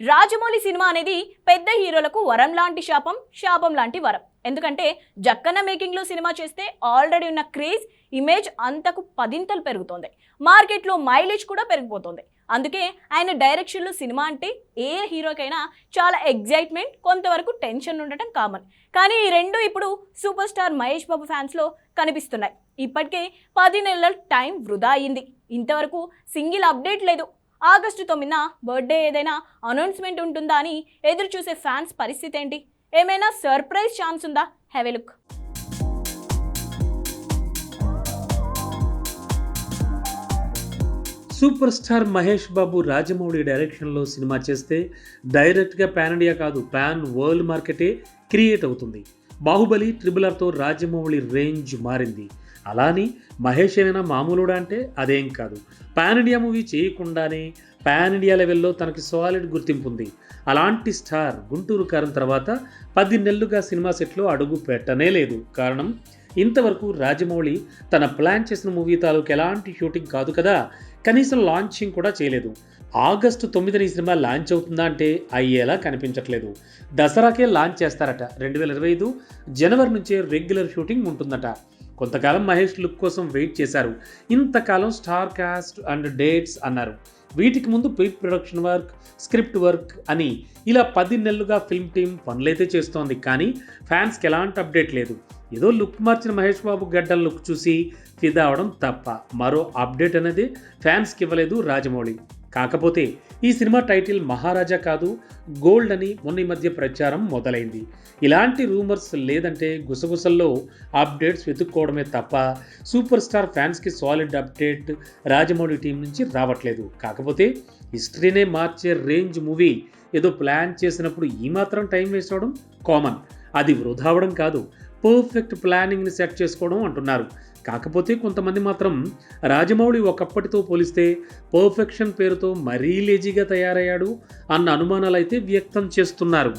Rajamouli cinema అనేది పెద్ద హీరోలకు వరం లాంటి శాపం శాపం లాంటి వరం. ఎందుకంటే జక్కన్న మేకింగ్లో సినిమా చేస్తే ఆల్రెడీ ఉన్న క్రేజ్ ఇమేజ్ అంతకు పదింతలు పెరుగుతోంది. మార్కెట్లో మైలేజ్ కూడా పెరిగిపోతుంది. అందుకే ఆయన డైరెక్షన్లో సినిమా అంటే ఏ హీరోకైనా చాలా ఎగ్జైట్మెంట్ కొంతవరకు టెన్షన్ ఉండటం కామన్. కానీ ఈ రెండు ఇప్పుడు సూపర్ స్టార్ మహేష్ బాబు ఫ్యాన్స్లో కనిపిస్తున్నాయి. ఇప్పటికే పది నెలల టైం వృధా అయింది. ఇంతవరకు సింగిల్ అప్డేట్ లేదు. ఆగస్టు తొమ్మిదిన బర్త్డే ఏదైనా అనౌన్స్మెంట్ ఉంటుందా అని ఎదురు చూసే ఫ్యాన్స్ పరిస్థితి ఏంటి? ఏమైనా సర్ప్రైజ్ ఛాన్స్ ఉందా? Have a look super star Mahesh Babu Rajamouli డైరెక్షన్లో సినిమా చేస్తే డైరెక్ట్గా పాన్ ఇండియా కాదు పాన్ వరల్డ్ మార్కెటే క్రియేట్ అవుతుంది. బాహుబలి ట్రిబులర్తో రాజమౌళి రేంజ్ మారింది. అలాని మహేష్ ఏమైనా మామూలుడా అంటే అదేం కాదు. పాన్ ఇండియా మూవీ చేయకుండానే పాన్ ఇండియా లెవెల్లో తనకి సాలిడ్ గుర్తింపు ఉంది. అలాంటి స్టార్ గుంటూరు కారం తర్వాత పది నెలలుగా సినిమా సెట్లో అడుగు పెట్టనే లేదు. కారణం ఇంతవరకు రాజమౌళి తన ప్లాన్ చేసిన మూవీ తాలూకు ఎలాంటి షూటింగ్ కాదు కదా కనీసం లాంచింగ్ కూడా చేయలేదు. ఆగస్టు తొమ్మిదిన ఈ సినిమా లాంచ్ అవుతుందా అంటే అయ్యేలా కనిపించట్లేదు. దసరాకే లాంచ్ చేస్తారట. రెండు వేల ఇరవై ఐదు జనవరి నుంచే రెగ్యులర్ షూటింగ్ ఉంటుందట. కొంతకాలం మహేష్ లుక్ కోసం వెయిట్ చేశారు. ఇంతకాలం స్టార్ కాస్ట్ అండ్ డేట్స్ అన్నారు. వీటికి ముందు pre production work script work అని ఇలా పది నెలలుగా ఫిల్మ్ టీం పనులైతే చేస్తోంది. కానీ ఫ్యాన్స్కి ఎలాంటి అప్డేట్ లేదు. ఏదో లుక్ మార్చిన మహేష్ బాబు గడ్డల లుక్ చూసి ఫిదా అవడం తప్ప మరో అప్డేట్ అనేది ఫ్యాన్స్కి ఇవ్వలేదు రాజమౌళి. కాకపోతే ఈ సినిమా టైటిల్ మహారాజా కాదు గోల్డ్ అని మొన్న ఈ మధ్య ప్రచారం మొదలైంది. ఇలాంటి రూమర్స్ లేదంటే గుసగుసల్లో అప్డేట్స్ వెతుక్కోవడమే తప్ప సూపర్ స్టార్ ఫ్యాన్స్కి సాలిడ్ అప్డేట్ రాజమౌళి టీం నుంచి రావట్లేదు. కాకపోతే హిస్టరీనే మార్చే రేంజ్ మూవీ ఏదో ప్లాన్ చేసినప్పుడు ఈ మాత్రం టైం వేస్ట్ అవడం కామన్ అది వృధా అవడం కాదు. పర్ఫెక్ట్ ప్లానింగ్ని సెట్ చేసుకోవడం అంటున్నారు. కాకపోతే కొంతమంది మాత్రం రాజమౌళి ఒకప్పటితో పోలిస్తే పర్ఫెక్షన్ పేరుతో మరీ లేజీగా తయారయ్యాడు అన్న అనుమానాలు అయితే వ్యక్తం చేస్తున్నారు.